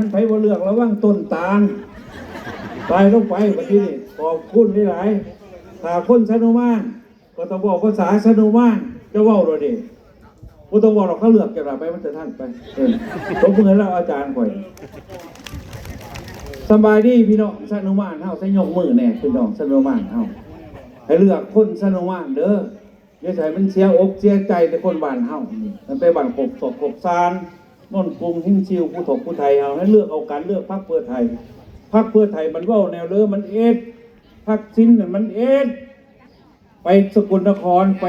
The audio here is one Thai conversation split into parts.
มันไปบ่เลือกระว่างต้นตาลไปลงไปวันที่นี่ขอบคุณหลายๆถ้าคนสนุมาน ก็ต้องบอกภาษาสนุมานจะว้าเลยดิบ่ต้องบอกหรอกเขาเลือกจะละไปมันจะท่านไปเออผมเพิ่งเห็นแล้วอาจารย์ข่อยสบายดีพี่น้องสนุมานเฮาใส่ยกมือแน่พี่น้องสนุมานเฮาให้เลือกคนสนุมานเด้ออย่าใส่มันเสียอกเสียใจแต่คนบ้านเฮามันไปบ้านกบศกกบซาน นนกรุงหิ้งชิวผู้ถกผู้ไทยเอาให้เลือกเอากันเลือกพรรคเพื่อไทยพรรคเพื่อไทยมันว่าแนวเด้อมันเอ็ดพรรคสิ้นน่ะมันเอ็ดไปสกลนครไป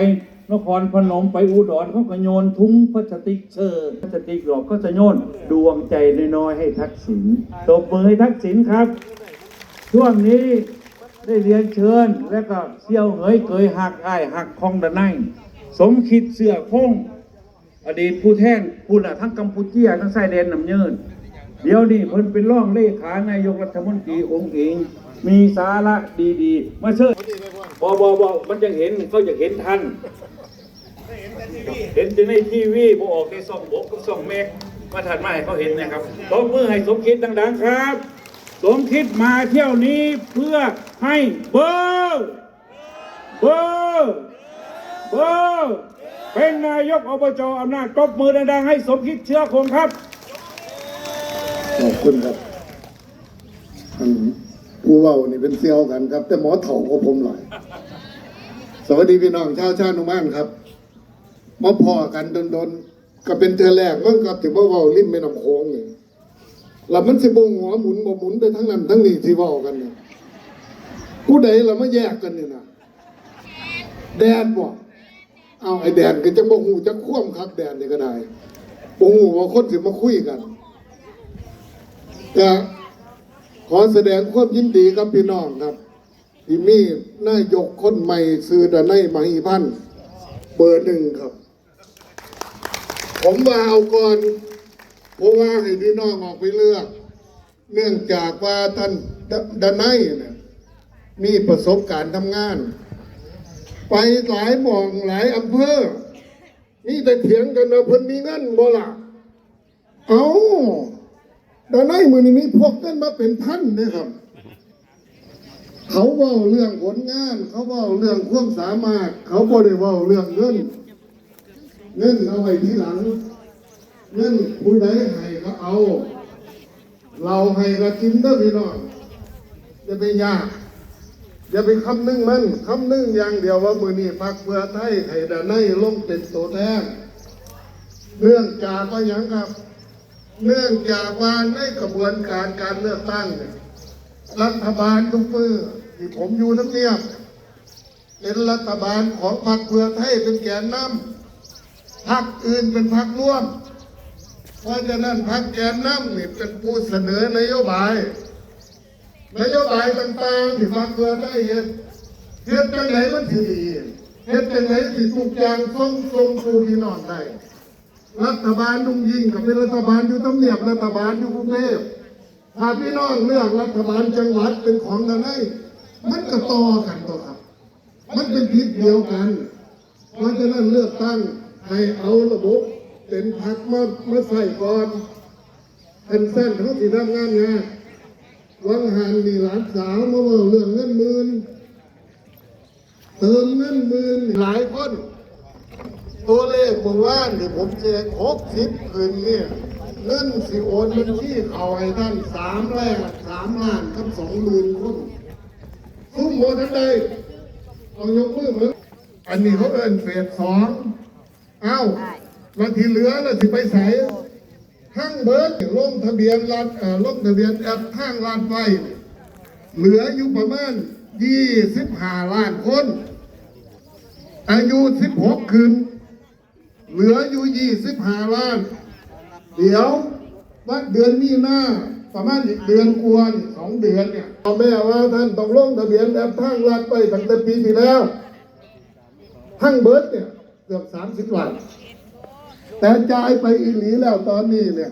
นครพนมไปอุดรเขาก็โยนทุงพลาสติกเชอร์พลาสติกหลอกก็จะโยนดวงใจน้อยๆให้ทักษิณตบมือให้ทักษิณครับ ช่วงนี้ได้เรียนเชิญ และก็เสี่ยวเหยเกยหักอ้ายหักคองดะไนสมคิดเสือคง อดีตผู้แทนผู้ละทั้งกัมพูเชียทั้งไส้แดนนำเยินเดี๋ยวนี้เพิ่นเป็นร่องเลขานายกรัฐมนตรีองค์เอง มีสาระดีๆ มาเชิญบอบอบอมันยังเห็นเขาอยากเห็นทัน เห็นจะในทีวีบอออกในซ่องบกกับซ่องเมกมาถัดมาให้เขาเห็นนะครับตบมือให้สมคิดดังๆครับ สมคิดมาเที่ยวนี้เพื่อให้เบอร์เบอร์ เบอร์เป็นนายกอบจอำนาจตบมือดังๆให้สมคิดเชื้อคงครับ ขอบคุณครับอันผู้เว่านี่เป็นเซียวกันครับ แต่หมอเถ่าก็ผมหลายสวัสดีพี่น้องชาวชาตินุมานครับมาพอกันโดนๆก็เป็นเธอแรกเมั้งครับถึงว่าเว้าริมแม่น้ำโค้งนี่แล้วมันสิบงหัวหมุนบ่หมุนไปทั้งนั้นทั้งนี้ที่เว้ากันเนี่ยผู้ใดเรามาแยกกันเนี่ยนะแดนบ่ เอาไอ้แดนก็จะบ่หูจะคว่ำครับแดนนี่ก็ได้บ่หูว่าคนสิมาคุยกันก็ขอแสดงความยินดีกับพี่น้องครับที่มีนายกคนใหม่ซื้อดานายมหิพันธ์เบอร์หนึ่งครับ ผมว่าเอาก่อนเพราะว่าให้พี่น้องออกไปเลือก เนื่องจากว่าท่านดานายเนี่ยมีประสบการณ์ทำงาน ไปหลายหม่องหลายอำเภอนี่แต่เถียงกันนะเพิ่นมีเงินบ่ล่ะเอาดานายมือนี้มีพวกเงินมาเป็นพันนี่ยครับ เขาเว่าเรื่องผลงาน เขาเว่าเรื่องความสามารถ เขาบ่ได้เว่าเรื่องเงิน เงินเอาไว้ทีหลัง เงินผู้ใดให้ก็เอา เราให้ก็กินเด้อพี่น้องอย่าไปยาก อย่าไปคำนึงมันคำนึงอย่างเดียวว่ามือนี้พักเพื่อไทยให้ดานลงเป็นตัวแทนเรื่องจากก็ยังครับเนื่องจากว่าในกระบวนการการเลือกตั้งเนี่ยรัฐบาลทุกเมื่อที่ผมอยู่ทั้งเนียบเป็นรัฐบาลของพรรคเพื่อไทยเป็นแกนนำพรรคอื่นเป็นพรรคร่วม เพราะฉะนั้นพรรคแกนนำนี่เป็นผู้เสนอนโยบาย นโยบายต่างๆที่พรรคเพื่อไทยเฮ็ดเฮ็ดจังไหนมันสิดีเฮ็ดจังไหนสิทุกอย่างส่งส่งสู่พี่นองได้รัฐบาลลุงยิงกับเป็นรัฐบาลอยู่ตำเนียบรัฐบาลอยู่กรุงเทพถ้าพี่น้องเลือกรัฐบาลจังหวัดเป็นของกันได้มันก็ต่อกันตัวครับ มันเป็นทิศเดียวกัน เพราะฉะนั้นเลือกตั้งให้เอาระบบเป็นพักมามาใส่ก่อนเป็นเส้นเขาสิทำงานงาน วังหันมีหลานสาวมาเว่าเรื่องเงินหมื่นเติมเงินหมื่นหลายคนตัวเลขเมื่อวานที่ผมเจอครบสิบคืนเนี่ยเงินสิโอนบัญชีเขาให้ท่านสามแรกสามล้านกับสองหมื่นคนซุ้มโมทันใดเอายกมือเหมือนอันนี้เขาเอิ้นเฟสสองเอ้าวันที่เหลือน่ะสิไปใส่ ห้างเบิร์ดลงทะเบียนรัฐเอ่อลงทะเบียนแอปห้างลานไฟ เหลืออยู่ประมาณยี่สิบห้าล้านคน อายุสิบหกคืน เหลืออยู่ยี่สิบห้าล้าน เดี๋ยวว่าเดือนมีหน้าประมาณอีกเดือนกวนสองเดือนเนี่ยพ่อแม่ว่าท่านต้องลงทะเบียนแอปทั้งรัฐไปตั้งแต่ปีที่แล้ว ทั้งเบิร์ดเนี่ย เกือบสามสิบล้าน แต่จ่ายไปอีหลีแล้วตอนนี้เนี่ย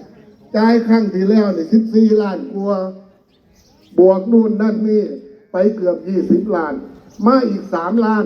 จ่ายครั้งที่แล้วเนี่ยสิบสี่ล้านกว่าบวกนู่นนั่นนี่ไปเกือบยี่สิบล้าน มาอีกสามล้าน